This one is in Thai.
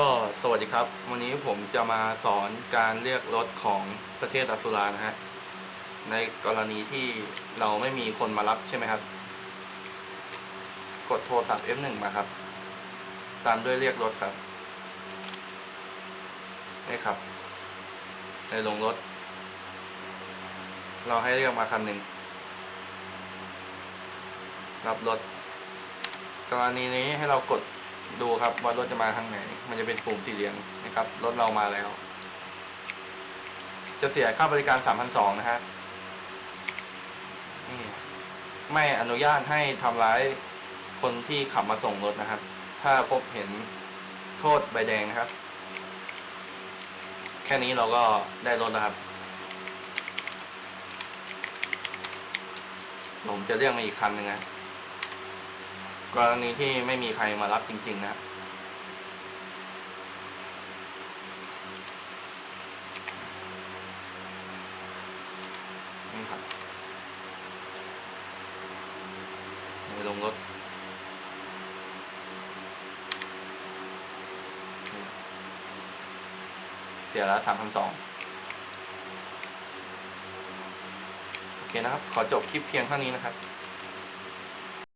ก็สวัสดีครับ วันนี้ผมจะมาสอนการเรียกรถของประเทศอัสุรานะฮะในกรณีที่เราไม่มีคนมารับใช่ไหมครับ กดโทรศัพท์ F1 มาครับ ตามด้วยเรียกรถครับนี่ครับ ในลงรถ เราให้เรียกมาคันหนึ่งรับรถ กรณีนี้ให้เรากด ดูครับว่ารถจะมาทางไหน มันจะเป็นปุ่มสีเหลืองนะครับรถเรามาแล้ว จะเสียค่าบริการ 3,200 นะฮะนี่ไม่อนุญาตให้ทำร้ายคนที่ขับมาส่งรถนะครับ ถ้าพบเห็นโทษใบแดงนะครับ แค่นี้เราก็ได้รถแล้วครับผมจะเรียกมาอีกคันหนึ่งนะ กรณีที่ไม่มีใครมารับจริง ๆ นะนี่ครับไปลงรถเสียละสามพันสองโอเคนะครับ ขอจบคลิปเพียงเท่านี้นะครับ